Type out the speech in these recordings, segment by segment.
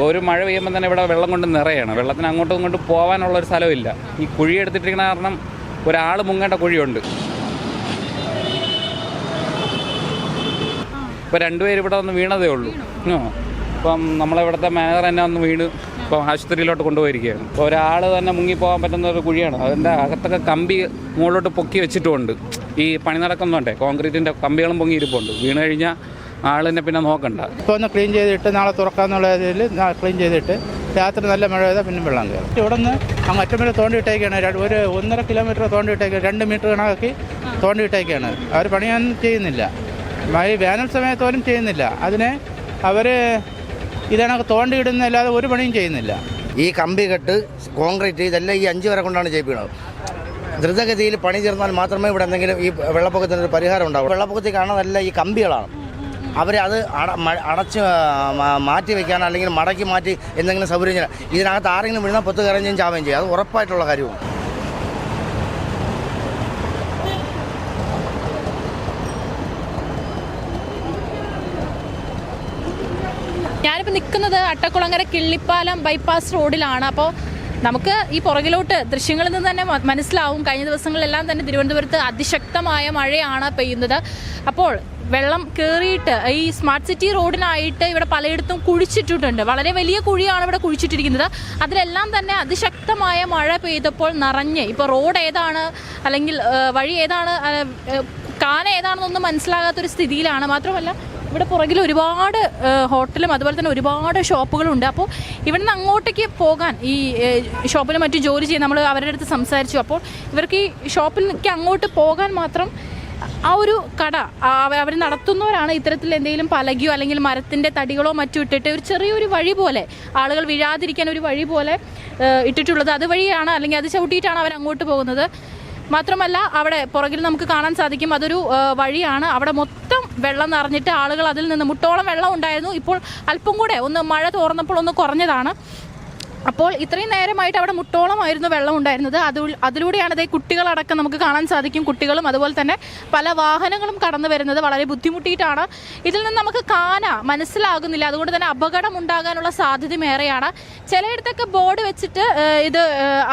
ഒരു മഴ പെയ്യുമ്പോൾ തന്നെ ഇവിടെ വെള്ളം കൊണ്ട് നിറയാണ്. വെള്ളത്തിന് അങ്ങോട്ടും ഇങ്ങോട്ടും പോകാനുള്ള ഒരു സ്ഥലമില്ല ഈ കുഴി എടുത്തിട്ടിരിക്കുന്ന കാരണം ഒരാൾ മുങ്ങേണ്ട കുഴിയുണ്ട്. ഇപ്പോൾ രണ്ടുപേര് ഇവിടെ ഒന്ന് വീണതേ ഉള്ളൂ. ഇപ്പം നമ്മളിവിടുത്തെ മാനേജർ തന്നെ ഒന്ന് വീണ് ഇപ്പം ആശുപത്രിയിലോട്ട് കൊണ്ടുപോയിരിക്കുകയാണ്. ഇപ്പോൾ ഒരാൾ തന്നെ മുങ്ങിപ്പോകാൻ പറ്റുന്ന ഒരു കുഴിയാണ്. അതിന്റെ അകത്തൊക്കെ കമ്പി മുകളിലോട്ട് പൊക്കി വെച്ചിട്ടുണ്ട് ഈ പണി നടക്കുന്നുണ്ടേ? കോൺക്രീറ്റിന്റെ കമ്പികളും പൊങ്ങി ഇരിപ്പുണ്ട് വീണ് കഴിഞ്ഞാൽ ആളിനെ പിന്നെ നോക്കണ്ട. ഇപ്പോൾ ഒന്ന് ക്ലീൻ ചെയ്തിട്ട് നാളെ തുറക്കാന്നുള്ള ഇതിൽ ക്ലീൻ ചെയ്തിട്ട് രാത്രി നല്ല മഴ പെയ്താൽ പിന്നെ വെള്ളം കയറും ഇവിടെ നിന്ന് അങ്ങ് വരെ തോണ്ടിയിട്ടേക്കാണ്. ഒരു ഒന്നര കിലോമീറ്റർ തോണ്ടിയിട്ടേക്ക് രണ്ട് മീറ്റർ കണക്കാക്കി തോണ്ടിയിട്ടേക്കാണ്. അവർ പണിയാൻ ചെയ്യുന്നില്ല. ഈ വേനൽ സമയത്തോലും ചെയ്യുന്നില്ല. അതിനെ അവർ തോണ്ടി തോണ്ടിയിടുന്നല്ലാതെ ഒരു പണിയും ചെയ്യുന്നില്ല. ഈ കമ്പി കെട്ട് കോൺക്രീറ്റ് ഇതെല്ലാം ഈ അഞ്ച് വരെ കൊണ്ടാണ് ചെയ്യിപ്പിക്കുന്നത് ദ്രുതഗതിയിൽ പണി തീർന്നാൽ മാത്രമേ ഇവിടെ എന്തെങ്കിലും ഈ വെള്ളപ്പൊക്കത്തിന് ഒരു പരിഹാരം ഉണ്ടാവും വെള്ളപ്പൊക്കത്തിൽ കാണുന്നതല്ല ഈ കമ്പികളാണ്. അവർ അത് അട അടച്ച് മാറ്റി വെക്കാൻ അല്ലെങ്കിൽ മടക്കി മാറ്റി എന്തെങ്കിലും സൗകര്യം ചെയ്യാൻ. ഇതിനകത്ത് ആരെങ്കിലും വീണാൽ പൊത്ത് കരഞ്ഞും ചാവുകയും ചെയ്യും. അത് ഉറപ്പായിട്ടുള്ള കാര്യമാണ്. ഞാനിപ്പോൾ നിൽക്കുന്നത് അട്ടക്കുളങ്ങര കിള്ളിപ്പാലം ബൈപ്പാസ് റോഡിലാണ്. അപ്പോൾ നമുക്ക് ഈ പുറകിലോട്ട് ദൃശ്യങ്ങളിൽ നിന്ന് തന്നെ മനസ്സിലാവും. കഴിഞ്ഞ ദിവസങ്ങളിലെല്ലാം തന്നെ തിരുവനന്തപുരത്ത് അതിശക്തമായ മഴയാണ് പെയ്യുന്നത്. അപ്പോൾ വെള്ളം കയറിയിട്ട് ഈ സ്മാർട്ട് സിറ്റി റോഡിനായിട്ട് ഇവിടെ പലയിടത്തും കുഴിച്ചിട്ടിട്ടുണ്ട്. വളരെ വലിയ കുഴിയാണ് ഇവിടെ കുഴിച്ചിട്ടിരിക്കുന്നത്. അതിലെല്ലാം തന്നെ അതിശക്തമായ മഴ പെയ്തപ്പോൾ നിറഞ്ഞ്. ഇപ്പോൾ റോഡ് ഏതാണ് അല്ലെങ്കിൽ വഴി ഏതാണ് കാന ഏതാണെന്നൊന്നും മനസ്സിലാകാത്തൊരു സ്ഥിതിയിലാണ്. മാത്രമല്ല ഇവിടെ പുറകിൽ ഒരുപാട് ഹോട്ടലും അതുപോലെ തന്നെ ഒരുപാട് ഷോപ്പുകളുണ്ട്. അപ്പോൾ ഇവിടുന്ന് അങ്ങോട്ടേക്ക് പോകാൻ ഈ ഷോപ്പിൽ മറ്റു ജോലി ചെയ്ത് നമ്മൾ അവരുടെ അടുത്ത് സംസാരിച്ചു. അപ്പോൾ ഇവർക്ക് ഈ ഷോപ്പിലേക്ക് അങ്ങോട്ട് പോകാൻ മാത്രം ആ ഒരു കട അവർ നടത്തുന്നവരാണ് ഇത്തരത്തിൽ എന്തെങ്കിലും പലകയോ അല്ലെങ്കിൽ മരത്തിന്റെ തടികളോ മറ്റും ഇട്ടിട്ട് ഒരു ചെറിയൊരു വഴി പോലെ ആളുകൾ വീഴാതിരിക്കാൻ ഒരു വഴി പോലെ ഇട്ടിട്ടുള്ളത് അതുവഴിയാണ് അല്ലെങ്കിൽ അത് ചവിട്ടിയിട്ടാണ് അവർ അങ്ങോട്ട് പോകുന്നത്. മാത്രമല്ല അവിടെ പുറകിൽ നമുക്ക് കാണാൻ സാധിക്കും അതൊരു വഴിയാണ്. അവിടെ മൊത്തം വെള്ളം നിറഞ്ഞിട്ട് ആളുകൾ അതിൽ നിന്ന് മുട്ടോളം വെള്ളം ഉണ്ടായിരുന്നു. ഇപ്പോൾ അല്പം കൂടെ ഒന്ന് മഴ തോർന്നപ്പോൾ ഒന്ന് കുറഞ്ഞതാണ്. അപ്പോൾ ഇത്രയും നേരമായിട്ട് അവിടെ മുട്ടോളമായിരുന്നു വെള്ളം ഉണ്ടായിരുന്നത്. അത് അതിലൂടെയാണ് ഇതേ കുട്ടികളടക്കം നമുക്ക് കാണാൻ സാധിക്കും. കുട്ടികളും അതുപോലെ തന്നെ പല വാഹനങ്ങളും കടന്നു വരുന്നത് വളരെ ബുദ്ധിമുട്ടിയിട്ടാണ്. ഇതിൽ നിന്ന് നമുക്ക് കാന മനസ്സിലാകുന്നില്ല. അതുകൊണ്ട് തന്നെ അപകടം ഉണ്ടാകാനുള്ള സാധ്യതയും ഏറെയാണ്. ചിലയിടത്തൊക്കെ ബോർഡ് വെച്ചിട്ട് ഇത്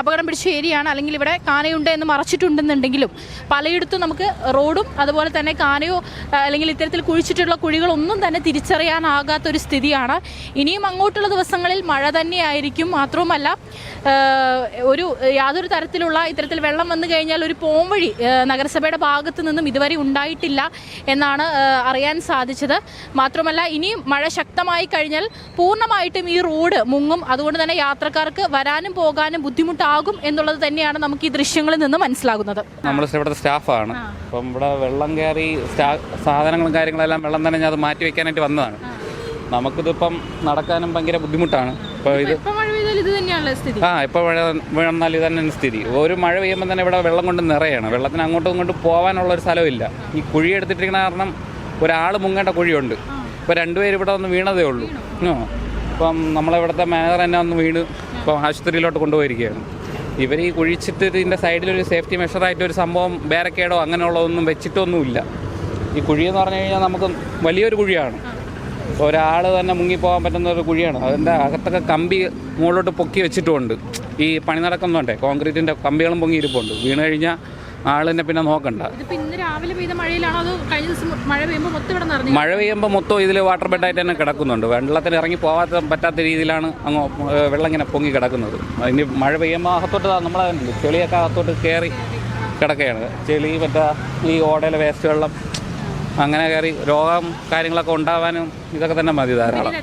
അപകടം പിടിച്ച ഏരിയയാണ്. അല്ലെങ്കിൽ ഇവിടെ കാനയുണ്ട് എന്ന് മറച്ചിട്ടുണ്ടെന്നുണ്ടെങ്കിലും പലയിടത്തും നമുക്ക് റോഡും അതുപോലെ തന്നെ കാനയോ അല്ലെങ്കിൽ ഇത്തരത്തിൽ കുഴിച്ചിട്ടുള്ള കുഴികളൊന്നും തന്നെ തിരിച്ചറിയാനാകാത്ത ഒരു സ്ഥിതിയാണ്. ഇനിയും അങ്ങോട്ടുള്ള ദിവസങ്ങളിൽ മഴ തന്നെയായിരിക്കും. മാത്രവുമല്ല ഒരു യാതൊരു തരത്തിലുള്ള ഇത്തരത്തിൽ വെള്ളം വന്നു കഴിഞ്ഞാൽ ഒരു പോംവഴി നഗരസഭയുടെ ഭാഗത്തു നിന്നും ഇതുവരെ ഉണ്ടായിട്ടില്ല എന്നാണ് അറിയാൻ സാധിച്ചത്. മാത്രമല്ല ഇനിയും മഴ ശക്തമായി കഴിഞ്ഞാൽ പൂർണമായിട്ടും ഈ റോഡ് മുങ്ങും. അതുകൊണ്ട് തന്നെ യാത്രക്കാർക്ക് വരാനും പോകാനും ബുദ്ധിമുട്ടാകും എന്നുള്ളത് തന്നെയാണ് നമുക്ക് ഈ ദൃശ്യങ്ങളിൽ നിന്ന് മനസ്സിലാകുന്നത്. നമ്മൾ ഇവിടുത്തെ സ്റ്റാഫാണ്. അപ്പം ഇവിടെ വെള്ളം കയറി സാധനങ്ങളും കാര്യങ്ങളെല്ലാം വെള്ളം തന്നെ അത് മാറ്റി വെക്കാനായിട്ട് വന്നതാണ് നമുക്കിതിപ്പം നടക്കാനും ഭയങ്കര ബുദ്ധിമുട്ടാണ്. ഇപ്പോൾ ഇത് ഇപ്പൊ ആ ഇപ്പോൾ മഴ വന്നാൽ ഇത് തന്നെ സ്ഥിതി. ഒരു മഴ പെയ്യുമ്പോൾ തന്നെ ഇവിടെ വെള്ളം കൊണ്ട് നിറയാണ്. വെള്ളത്തിന് അങ്ങോട്ടും ഇങ്ങോട്ടും പോകാനുള്ള ഒരു സ്ഥലമില്ല. ഈ കുഴി എടുത്തിട്ടിരിക്കുന്ന കാരണം ഒരാൾ മുങ്ങേണ്ട കുഴിയുണ്ട്. ഇപ്പോൾ രണ്ടുപേര് ഇവിടെ ഒന്ന് വീണതേ ഉള്ളൂ. ഓ ഇപ്പം നമ്മളിവിടുത്തെ മാനേജർ തന്നെ ഒന്ന് വീണ് ഇപ്പം ആശുപത്രിയിലോട്ട് കൊണ്ടുപോയിരിക്കുകയാണ്. ഇവർ ഈ കുഴിച്ചിട്ട് ഇതിന്റെ സൈഡിലൊരു സേഫ്റ്റി മെഷറായിട്ട് ഒരു സംഭവം ബാരക്കേഡോ അങ്ങനെയുള്ളതൊന്നും വെച്ചിട്ടൊന്നുമില്ല. ഈ കുഴി എന്ന് പറഞ്ഞു കഴിഞ്ഞാൽ നമുക്ക് വലിയൊരു കുഴിയാണ്. ഒരാൾ തന്നെ മുങ്ങിപ്പോകാൻ പറ്റുന്ന ഒരു കുഴിയാണ്. അതിന്റെ അകത്തൊക്കെ കമ്പി മുകളിലോട്ട് പൊക്കി വെച്ചിട്ടുമുണ്ട് ഈ പണി നടക്കുന്നുണ്ട് കോൺക്രീറ്റിന്റെ കമ്പികളും പൊങ്ങി ഇരിപ്പുണ്ട്. വീണ് കഴിഞ്ഞാൽ ആളിനെ പിന്നെ നോക്കണ്ട. മഴ പെയ്യുമ്പോൾ മൊത്തം ഇവിടെ നിറഞ്ഞു മഴ പെയ്യുമ്പോൾ മൊത്തം ഇതിൽ വാട്ടർ ബെഡായിട്ട് തന്നെ കിടക്കുന്നുണ്ട്. വെള്ളത്തിന് ഇറങ്ങി പോകാത്ത പറ്റാത്ത രീതിയിലാണ് അങ്ങ് വെള്ളം ഇങ്ങനെ പൊങ്ങി കിടക്കുന്നത്. ഇനി മഴ പെയ്യുമ്പോൾ അകത്തോട്ട് നമ്മളെ ചെളിയൊക്കെ അകത്തോട്ട് കയറി കിടക്കുകയാണ്. ചെളി മറ്റേ ഈ ഓടയിലെ വേസ്റ്റ് വെള്ളം അങ്ങനെ കയറി രോഗം കാര്യങ്ങളൊക്കെ ഉണ്ടാവാനും ഇതൊക്കെ തന്നെ മതി ധാരാളം.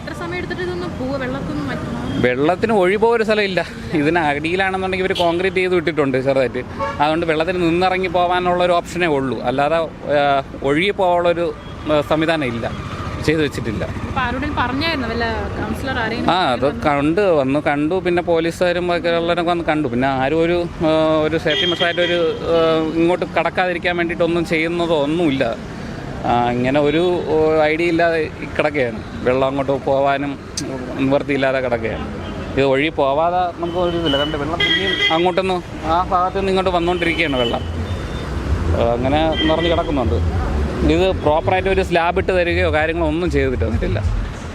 വെള്ളത്തിന് ഒഴിപോകൊരു ഒരു സ്ഥലമില്ല. ഇതിന് അടിയിലാണെന്നുണ്ടെങ്കിൽ ഇവർ കോൺക്രീറ്റ് ചെയ്ത് വിട്ടിട്ടുണ്ട് ചെറുതായിട്ട്. അതുകൊണ്ട് വെള്ളത്തിന് നിന്നിറങ്ങി പോകാനുള്ള ഒരു ഓപ്ഷനേ ഉള്ളൂ. അല്ലാതെ ഒഴുകി പോകാനുള്ളൊരു സംവിധാനം ഇല്ല. ചെയ്തു വെച്ചിട്ടില്ല. ആ അത് കണ്ട് വന്ന് കണ്ടു. പിന്നെ പോലീസുകാരും ഒക്കെ ഉള്ളവരൊക്കെ വന്ന് കണ്ടു. പിന്നെ ആരും ഒരു ഒരു സേഫ്റ്റി മെഷറായിട്ട് ഒരു ഇങ്ങോട്ട് കടക്കാതിരിക്കാൻ വേണ്ടിയിട്ടൊന്നും ചെയ്യുന്നതോ ഒന്നുമില്ല ഇങ്ങനെ ഒരു ഐഡിയ ഇല്ലാതെ കിടക്കുകയാണ്. വെള്ളം അങ്ങോട്ട് പോകാനും നിവൃത്തിയില്ലാതെ കിടക്കുകയാണ്. ഇത് ഒഴി പോവാതെ നമുക്ക് ഒരു ഇതില്ല. കണ്ട് വെള്ളം പിന്നെയും അങ്ങോട്ടൊന്ന് ആ ഭാഗത്ത് നിന്ന് ഇങ്ങോട്ട് വന്നുകൊണ്ടിരിക്കുകയാണ് വെള്ളം. അങ്ങനെ നിറഞ്ഞ് കിടക്കുന്നുണ്ട്. ഇത് പ്രോപ്പറായിട്ട് ഒരു സ്ലാബ് ഇട്ട് തരികയോ കാര്യങ്ങളോ ഒന്നും ചെയ്തിട്ട് തന്നിട്ടില്ല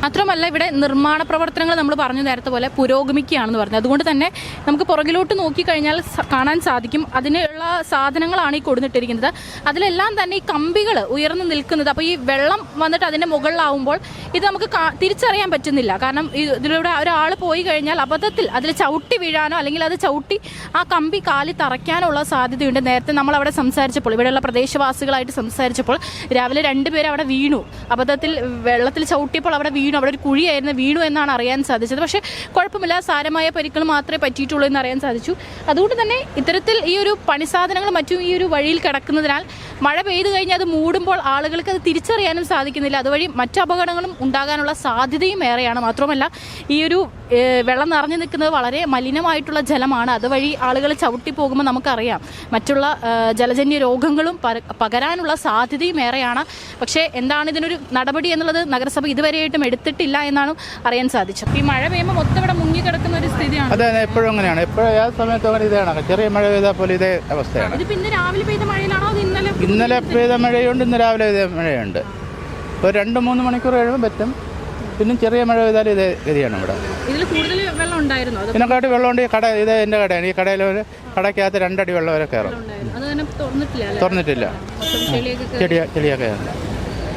മാത്രമല്ല ഇവിടെ നിർമ്മാണ പ്രവർത്തനങ്ങൾ നമ്മൾ പറഞ്ഞു നേരത്തെ പോലെ പുരോഗമിക്കുകയാണെന്ന് പറഞ്ഞു. അതുകൊണ്ട് തന്നെ നമുക്ക് പുറകിലോട്ട് നോക്കിക്കഴിഞ്ഞാൽ കഴിഞ്ഞാൽ കാണാൻ സാധിക്കും. അതിനുള്ള സാധനങ്ങളാണ് ഈ കൊടുത്തിട്ടിരിക്കുന്നത് അതിലെല്ലാം തന്നെ ഈ കമ്പികൾ ഉയർന്നു നിൽക്കുന്നത്. അപ്പോൾ ഈ വെള്ളം വന്നിട്ട് അതിന്റെ മുകളിലാവുമ്പോൾ ഇത് നമുക്ക് തിരിച്ചറിയാൻ പറ്റുന്നില്ല. കാരണം ഇതിലൂടെ ഒരാൾ പോയി കഴിഞ്ഞാൽ അബദ്ധത്തിൽ അതിൽ ചവിട്ടി വീഴാനോ അല്ലെങ്കിൽ അത് ചവിട്ടി ആ കമ്പി കാലി തറയ്ക്കാനുള്ള സാധ്യതയുണ്ട്. നേരത്തെ നമ്മൾ അവിടെ സംസാരിച്ചപ്പോൾ ഇവിടെയുള്ള പ്രദേശവാസികളായിട്ട് സംസാരിച്ചപ്പോൾ രാവിലെ രണ്ടുപേരും അവിടെ വീണു. അബദ്ധത്തിൽ വെള്ളത്തിൽ ചവിട്ടിയപ്പോൾ അവിടെ വീണു. അവിടെ ഒരു കുഴിയായിരുന്നു വീണു എന്നാണ് അറിയാൻ സാധിച്ചത്. പക്ഷേ കുഴപ്പമില്ല. സാരമായ പരിക്കൾ മാത്രമേ പറ്റിയിട്ടുള്ളൂ എന്ന് അറിയാൻ സാധിച്ചു. അതുകൊണ്ട് തന്നെ ഇത്തരത്തിൽ ഈ ഒരു പണിസാധനങ്ങൾ മറ്റും ഈ ഒരു വഴിയിൽ കിടക്കുന്നതിനാൽ മഴ പെയ്തു കഴിഞ്ഞാൽ അത് മൂടുമ്പോൾ ആളുകൾക്ക് അത് തിരിച്ചറിയാനും സാധിക്കുന്നില്ല. അതുവഴി മറ്റു അപകടങ്ങളും ഉണ്ടാകാനുള്ള സാധ്യതയും ഏറെയാണ്. മാത്രമല്ല ഈ ഒരു വെള്ളം നിറഞ്ഞു നിൽക്കുന്നത് വളരെ മലിനമായിട്ടുള്ള ജലമാണ്. അതുവഴി ആളുകൾ ചവിട്ടി പോകുമ്പോൾ നമുക്കറിയാം. മറ്റുള്ള ജലജന്യ രോഗങ്ങളും പകരാനുള്ള സാധ്യതയും ഏറെയാണ്. പക്ഷേ എന്താണ് ഇതിനൊരു നടപടി എന്നുള്ളത് നഗരസഭ ഇതുവരെയായിട്ടും എടുത്തിട്ടില്ല എന്നാണ് അറിയാൻ സാധിച്ചത്. ഈ മഴ പെയ്യുമ്പോൾ മൊത്തം ഇവിടെ മുങ്ങിക്കിടക്കുന്ന ഒരു സ്ഥിതിയാണ്. അതെ അതെ എപ്പോഴും അങ്ങനെയാണ്. എപ്പോഴും ഏത് സമയത്തും അങ്ങനെ ഇതാണ്. ചെറിയ മഴ പെയ്താൽ പോലും ഇതേ അവസ്ഥയാണ്. ഇത് പിന്നെ രാവിലെ പെയ്ത മഴയിലാണോ അത് ഇന്നലെ ഇന്നലെ പെയ്ത മഴയുണ്ട് ഇന്ന് രാവിലെ പെയ്ത മഴയുണ്ട്. ഒരു രണ്ട് മൂന്ന് മണിക്കൂർ കഴിയുമ്പോൾ പറ്റും. പിന്നെ ചെറിയ മഴ പെയ്താലും ഇതേ ഗതിയാണ് ഇവിടെ. ഇതിൽ കൂടുതൽ വെള്ളം ഉണ്ടായിരുന്നു. അത് ഇതിനെക്കാട്ടി വെള്ളമുണ്ട് ഈ കട ഇത് എന്റെ കടയാണ്. ഈ കടയിൽ ഒരു കടയ്ക്കകത്ത് രണ്ടടി വെള്ളം വരെ കയറും. തുറന്നിട്ടില്ല ചെടിയൊക്കെ ഉണ്ട്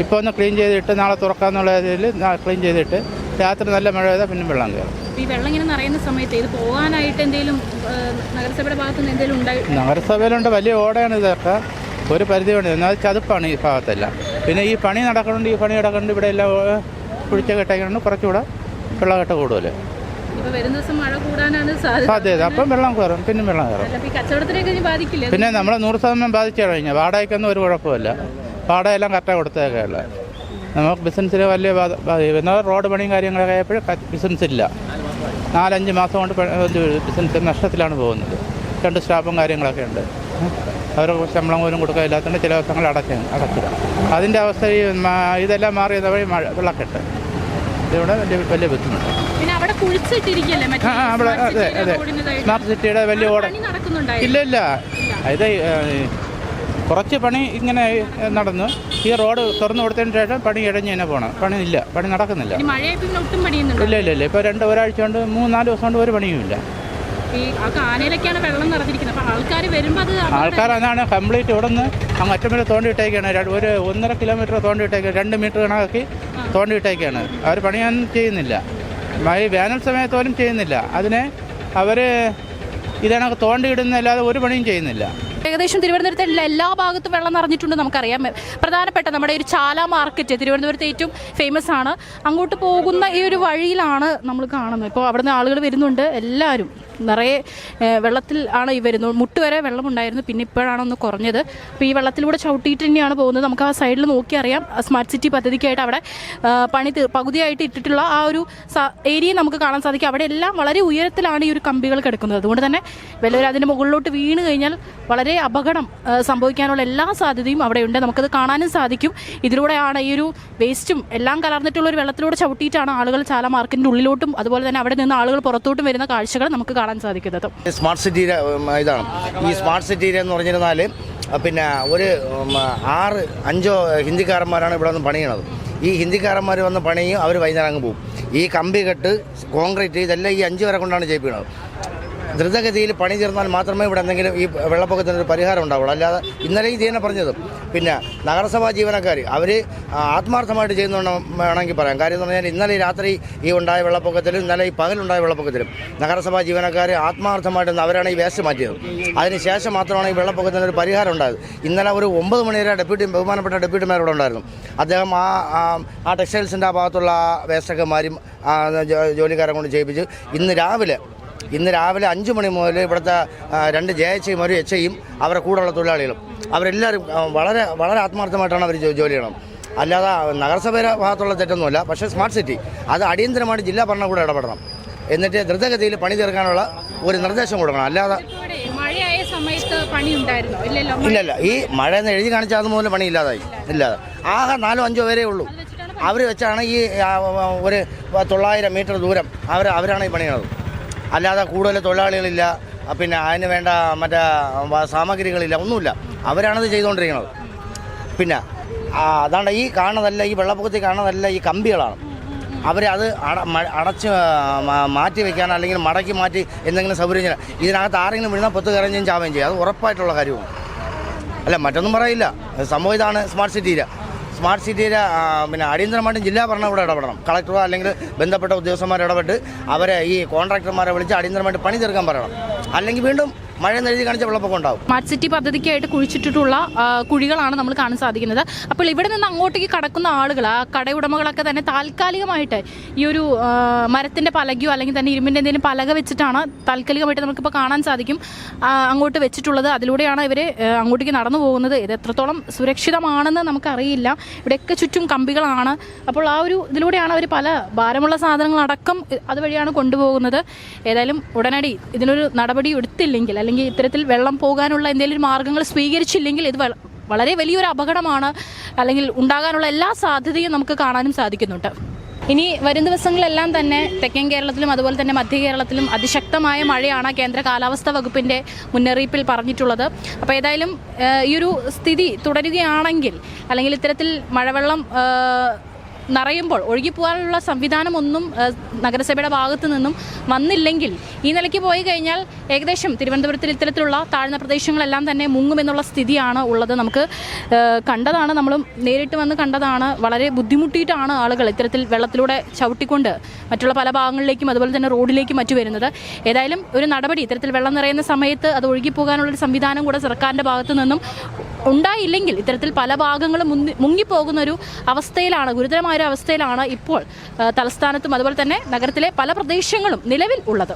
ഇപ്പോൾ ഒന്ന് ക്ലീൻ ചെയ്തിട്ട് നാളെ തുറക്കാമെന്നുള്ള രീതിയിൽ ക്ലീൻ ചെയ്തിട്ട് രാത്രി നല്ല മഴ പെയ്താൽ പിന്നെ വെള്ളം കയറും. ഈ വെള്ളം ഇങ്ങനെ നിറയുന്ന സമയത്ത് ഇത് പോകാനായിട്ട് എന്തെങ്കിലും നഗരസഭയുടെ ഭാഗത്ത് നിന്ന് എന്തെങ്കിലും ഉണ്ടായി നഗരസഭയിലുണ്ട് വലിയ ഓടയാണ് ഇതൊക്കെ. ഒരു പരിധി കൊണ്ട് എന്നാൽ ചതുപ്പാണ് ഈ ഭാഗത്തെല്ലാം. പിന്നെ ഈ പണി നടക്കുന്നുണ്ട് ഈ പണി നടക്കുന്നുണ്ട് ഇവിടെ എല്ലാം കുഴിച്ച കെട്ടുണ്ട് കുറച്ചുകൂടെ വെള്ളക്കെട്ട് കൂടുതൽ സാധ്യത. അപ്പം വെള്ളം കയറും. പിന്നെ വെള്ളം കയറും. പിന്നെ നമ്മളെ നൂറ് ശതമാനം ബാധിച്ചു കഴിഞ്ഞാൽ വാടകയ്ക്കൊന്നും ഒരു കുഴപ്പമില്ല വാടകയെല്ലാം കറക്റ്റാ കൊടുത്തേക്കുള്ളത് നമുക്ക് ബിസിനസ്സിൽ വലിയ എന്നാൽ റോഡ് പണിയും കാര്യങ്ങളൊക്കെ ആയപ്പോൾ ബിസിനസ് ഇല്ല. നാലഞ്ച് മാസം കൊണ്ട് ബിസിനസ് നഷ്ടത്തിലാണ് പോകുന്നത്. രണ്ട് സ്റ്റാഫും കാര്യങ്ങളൊക്കെ ഉണ്ട്. അവർക്ക് ശമ്പളം പോലും കൊടുക്കാനില്ലാത്തതുകൊണ്ട് ചില ദിവസങ്ങൾ അടച്ചു അടച്ചില്ല അതിന്റെ അവസ്ഥ ഈ ഇതെല്ലാം മാറിയത് വഴി മഴ വെള്ളക്കെട്ട്. ഇതിവിടെ വലിയ വലിയ ബുദ്ധിമുട്ട്. ആ അവിടെ അതെ അതെ. സ്മാർട്ട് സിറ്റിയുടെ വലിയ ഓട ഇല്ല ഇല്ല. ഇത് കുറച്ച് പണി ഇങ്ങനെ നടന്നു. ഈ റോഡ് തുറന്നു കൊടുത്തതിന് ശേഷം പണി ഇഴഞ്ഞ് തന്നെ പോകണം പണി. ഇല്ല പണി നടക്കുന്നില്ല. ഇല്ല ഇല്ല ഇല്ല. ഇപ്പോൾ രണ്ട് ഒരാഴ്ച കൊണ്ട് മൂന്ന് നാല് ദിവസം കൊണ്ട് ഒരു പണിയും ഇല്ല. ആൾക്കാർ അതാണ് കംപ്ലീറ്റ് ഇവിടെ നിന്ന് അങ്ങ് അറ്റം വരെ തോണ്ടിയിട്ടേക്കാണ് ഒരു ഒന്നര കിലോമീറ്റർ തോണ്ടിയിട്ടേക്കാണ് രണ്ട് മീറ്റർ കണക്കാക്കി തോണ്ടിയിട്ടേക്കാണ് അവർ പണിയൊന്നും ചെയ്യുന്നില്ല. ഈ വേനൽ സമയത്തോലും ചെയ്യുന്നില്ല. അതിനെ അവർ ഇതാണ് തോണ്ടിയിടുന്നല്ലാതെ ഒരു പണിയും ചെയ്യുന്നില്ല. ഏകദേശം തിരുവനന്തപുരത്തെ എല്ലാ- ഭാഗത്തും വെള്ളം നിറഞ്ഞിട്ടുണ്ട് നമുക്കറിയാം. പ്രധാനപ്പെട്ട നമ്മുടെ ഒരു ചാല മാർക്കറ്റ് തിരുവനന്തപുരത്ത് ഏറ്റവും ഫേമസ് ആണ്. അങ്ങോട്ട് പോകുന്ന ഈ ഒരു വഴിയിലാണ് നമ്മൾ കാണുന്നത്. ഇപ്പോൾ അവിടുന്ന് ആളുകൾ വരുന്നുണ്ട്. എല്ലാവരും. നിറയെ വെള്ളത്തിൽ ആണ് ഈ വരുന്നത്. മുട്ട് വരെ വെള്ളമുണ്ടായിരുന്നു പിന്നെ ഇപ്പോഴാണ് ഒന്ന് കുറഞ്ഞത്. അപ്പോൾ ഈ വെള്ളത്തിലൂടെ ചവിട്ടിയിട്ട് തന്നെയാണ് പോകുന്നത്. നമുക്ക് ആ സൈഡിൽ നോക്കി അറിയാം. സ്മാർട്ട് സിറ്റി പദ്ധതിക്കായിട്ട് അവിടെ പണി പകുതിയായിട്ട് ഇട്ടിട്ടുള്ള ആ ഒരു ഏരിയ നമുക്ക് കാണാൻ സാധിക്കും. അവിടെ എല്ലാം വളരെ ഉയരത്തിലാണ് ഈ ഒരു കമ്പികൾ കിടക്കുന്നത്. അതുകൊണ്ട് തന്നെ വല്ലവരും അതിന്റെ മുകളിലോട്ട് വീണ് കഴിഞ്ഞാൽ വളരെ അപകടം സംഭവിക്കാനുള്ള എല്ലാ സാധ്യതയും അവിടെയുണ്ട് നമുക്കത് കാണാനും സാധിക്കും. ഇതിലൂടെയാണ് ഈ ഒരു വേസ്റ്റും എല്ലാം കലർന്നിട്ടുള്ള ഒരു വെള്ളത്തിലൂടെ ചവിട്ടിയിട്ടാണ് ആളുകൾ ചാല മാർക്കറ്റിന്റെ ഉള്ളിലോട്ടും അതുപോലെ തന്നെ അവിടെ നിന്ന് ആളുകൾ പുറത്തോട്ടും വരുന്ന കാഴ്ചകൾ നമുക്ക് കാണാൻ സാധിക്കുന്നത്. സ്മാർട്ട് സിറ്റി ഇതാണ്. ഈ സ്മാർട്ട് സിറ്റി എന്ന് പറഞ്ഞിരുന്നാൽ പിന്നെ ഒരു ആറ് അഞ്ചോ ഹിന്ദിക്കാരന്മാരാണ് ഇവിടെ വന്ന് പണിയണത്. ഈ ഹിന്ദിക്കാരന്മാർ വന്ന് പണിയും അവർ വൈകുന്നേരം അങ്ങ് പോകും ഈ കമ്പി കെട്ട് കോൺക്രീറ്റ് ഇതെല്ലാം ഈ അഞ്ച് വരെ കൊണ്ടാണ് ചെയ്യിപ്പിക്കുന്നത് ദ്രുതഗതിയിൽ പണി തീർന്നാൽ മാത്രമേ ഇവിടെ എന്തെങ്കിലും ഈ വെള്ളപ്പൊക്കത്തിന് ഒരു പരിഹാരം ഉണ്ടാവുള്ളൂ. അല്ലാതെ ഇന്നലെ ഇത് തന്നെ പറഞ്ഞത്. പിന്നെ നഗരസഭാ ജീവനക്കാർ അവർ ആത്മാർത്ഥമായിട്ട് ചെയ്യുന്നുണ്ട് വേണമെങ്കിൽ പറയാം. കാര്യം എന്ന് പറഞ്ഞാൽ ഇന്നലെ രാത്രി ഈ ഉണ്ടായ വെള്ളപ്പൊക്കത്തിലും ഇന്നലെ ഈ പകലുണ്ടായ വെള്ളപ്പൊക്കത്തിലും നഗരസഭാ ജീവനക്കാർ ആത്മാർത്ഥമായിട്ട് അവരാണ് ഈ വേസ്റ്റ് മാറ്റിയത്. അതിനുശേഷം മാത്രമാണ് ഈ വെള്ളപ്പൊക്കത്തിന് ഒരു പരിഹാരം ഉണ്ടായത്. ഇന്നലെ ഒരു ഒമ്പത് മണി വരെ ഡെപ്യൂട്ടി ബഹുമാനപ്പെട്ട ഡെപ്യൂട്ടിമാർ ഇവിടെ ഉണ്ടായിരുന്നു. അദ്ദേഹം ആ ആ- ടെക്സ്റ്റൈൽസിന്റെ ആ ഭാഗത്തുള്ള വേസ്റ്റൊക്കെ മാരും ജോലിക്കാരെ കൊണ്ട് ചെയ്യിപ്പിച്ച് ഇന്ന് രാവിലെ ഇന്ന് രാവിലെ അഞ്ച് മണി മുതൽ ഇവിടുത്തെ രണ്ട് ജെ എച്ച് ഐയും ഒരു എച്ച് ഐയും അവരുടെ കൂടെയുള്ള തൊഴിലാളികളും. അവരെല്ലാവരും വളരെ വളരെ ആത്മാർത്ഥമായിട്ടാണ് അവർ ജോലി ചെയ്യണം. അല്ലാതെ നഗരസഭയുടെ ഭാഗത്തുള്ള തെറ്റൊന്നുമില്ല പക്ഷേ സ്മാർട്ട് സിറ്റി അത് അടിയന്തരമായിട്ട് ജില്ലാ ഭരണകൂടം ഇടപെടണം. എന്നിട്ട് ദ്രുതഗതിയിൽ പണി തീർക്കാനുള്ള ഒരു നിർദ്ദേശം കൊടുക്കണം. അല്ലാതെ ഇല്ലല്ല ഈ മഴ എന്ന് എഴുതി കാണിച്ചാൽ അത് മുതൽ പണി ഇല്ലാതായി ഇല്ലാതെ. ആകെ നാലോ അഞ്ചോ പേരേ ഉള്ളൂ. അവർ വെച്ചാണ് ഈ ഒരു തൊള്ളായിരം മീറ്റർ ദൂരം അവർ അവരാണ് ഈ പണിയുന്നത് അല്ലാതെ കൂടുതൽ തൊഴിലാളികളില്ല. പിന്നെ അതിന് വേണ്ട മറ്റേ സാമഗ്രികളില്ല ഒന്നുമില്ല. അവരാണത് ചെയ്തുകൊണ്ടിരിക്കുന്നത്. പിന്നെ അതാണ് ഈ കാണുന്നതല്ല ഈ വെള്ളപ്പൊക്കത്തിൽ കാണുന്നതല്ല ഈ കമ്പികളാണ്. അവരത് അത് അട അടച്ച് മാറ്റി വെക്കാൻ അല്ലെങ്കിൽ മടക്കി മാറ്റി എന്തെങ്കിലും സൗകര്യം ചെയ്യാൻ. ഇതിനകത്ത് ആരെങ്കിലും വീണാൽ പൊത്ത് കരഞ്ഞും ചാവുകയും ചെയ്യും. അത് ഉറപ്പായിട്ടുള്ള കാര്യമാണ്. അല്ല മറ്റൊന്നും പറയില്ല. സംഭവം ഇതാണ് സ്മാർട്ട് സിറ്റിയിലെ. സ്മാർട്ട് സിറ്റിയിലെ പിന്നെ അടിയന്തരമായിട്ടും ജില്ലാ ഭരണകൂടം ഇടപെടണം. കളക്ടറോ അല്ലെങ്കിൽ ബന്ധപ്പെട്ട ഉദ്യോഗസ്ഥന്മാർ ഇടപെട്ട് അവരെ ഈ കോൺട്രാക്ടർമാരെ വിളിച്ച് അടിയന്തരമായിട്ട് പണി തീർക്കാൻ പറയണം. അല്ലെങ്കിൽ വീണ്ടും മഴ എഴുതി കാണിച്ച വെള്ളപ്പൊക്കം ഉണ്ടാവും. സ്മാർട്ട് സിറ്റി പദ്ധതിക്കായിട്ട് കുഴിച്ചിട്ടിട്ടുള്ള കുഴികളാണ് നമ്മൾ കാണാൻ സാധിക്കുന്നത്. അപ്പോൾ ഇവിടെ നിന്ന് അങ്ങോട്ടേക്ക് കടക്കുന്ന ആളുകൾ ആ കടയുടമകളൊക്കെ തന്നെ താൽക്കാലികമായിട്ട് ഈ ഒരു മരത്തിന്റെ പലകയോ അല്ലെങ്കിൽ തന്നെ ഇരുമ്പിന്റെ എന്തെങ്കിലും പലക വെച്ചിട്ടാണ് താൽക്കാലികമായിട്ട് നമുക്കിപ്പോൾ കാണാൻ സാധിക്കും. അങ്ങോട്ട് വെച്ചിട്ടുള്ളത്. അതിലൂടെയാണ് ഇവർ അങ്ങോട്ടേക്ക് നടന്നു പോകുന്നത്. ഇത് എത്രത്തോളം സുരക്ഷിതമാണെന്ന് നമുക്കറിയില്ല. ഇവിടെയൊക്കെ ചുറ്റും കമ്പികളാണ്. അപ്പോൾ ആ ഒരു ഇതിലൂടെയാണ് അവർ പല ഭാരമുള്ള സാധനങ്ങളടക്കം അതുവഴിയാണ് കൊണ്ടുപോകുന്നത്. ഏതായാലും ഉടനടി ഇതിനൊരു നടപടി എടുത്തില്ലെങ്കിൽ അല്ലെങ്കിൽ ഇത്തരത്തിൽ വെള്ളം പോകാനുള്ള എന്തെങ്കിലും മാർഗങ്ങൾ സ്വീകരിച്ചില്ലെങ്കിൽ ഇത് വളരെ വലിയൊരു അപകടമാണ് അല്ലെങ്കിൽ ഉണ്ടാകാനുള്ള എല്ലാ സാധ്യതയും നമുക്ക് കാണാനും സാധിക്കുന്നുണ്ട്. ഇനി വരും ദിവസങ്ങളെല്ലാം തന്നെ തെക്കൻ കേരളത്തിലും അതുപോലെ തന്നെ മധ്യ കേരളത്തിലും അതിശക്തമായ മഴയാണ് കേന്ദ്ര കാലാവസ്ഥാ വകുപ്പിന്റെ മുന്നറിയിപ്പിൽ പറഞ്ഞിട്ടുള്ളത്. അപ്പോൾ ഏതായാലും ഈ ഒരു സ്ഥിതി തുടരുകയാണെങ്കിൽ അല്ലെങ്കിൽ ഇത്തരത്തിൽ മഴവെള്ളം നിറയുമ്പോൾ ഒഴുകിപ്പോകാനുള്ള സംവിധാനമൊന്നും നഗരസഭയുടെ ഭാഗത്തു നിന്നും വന്നില്ലെങ്കിൽ ഈ നിലയ്ക്ക് പോയി കഴിഞ്ഞാൽ ഏകദേശം തിരുവനന്തപുരത്തിൽ ഇത്തരത്തിലുള്ള താഴ്ന്ന പ്രദേശങ്ങളെല്ലാം തന്നെ മുങ്ങുമെന്നുള്ള സ്ഥിതിയാണ് ഉള്ളത്. നമുക്ക് കണ്ടതാണ് നമ്മൾ നേരിട്ട് വന്ന് കണ്ടതാണ്. വളരെ ബുദ്ധിമുട്ടിയിട്ടാണ് ആളുകൾ ഇത്തരത്തിൽ വെള്ളത്തിലൂടെ ചവിട്ടിക്കൊണ്ട് മറ്റുള്ള പല ഭാഗങ്ങളിലേക്കും അതുപോലെ തന്നെ റോഡിലേക്കും മറ്റു വരുന്നത്. ഏതായാലും ഒരു നടപടി ഇത്തരത്തിൽ വെള്ളം നിറയുന്ന സമയത്ത് അത് ഒഴുകിപ്പോകാനുള്ളൊരു സംവിധാനം കൂടെ സർക്കാരിന്റെ ഭാഗത്തു നിന്നും ഉണ്ടായില്ലെങ്കിൽ ഇത്തരത്തിൽ പല ഭാഗങ്ങളും മുങ്ങി മുങ്ങിപ്പോകുന്ന ഒരു അവസ്ഥയിലാണ്. ഗുരുതരമായ ഒരു അവസ്ഥയിലാണ് ഇപ്പോൾ തലസ്ഥാനത്തും അതുപോലെ തന്നെ നഗരത്തിലെ പല പ്രദേശങ്ങളും നിലവിൽ ഉള്ളത്.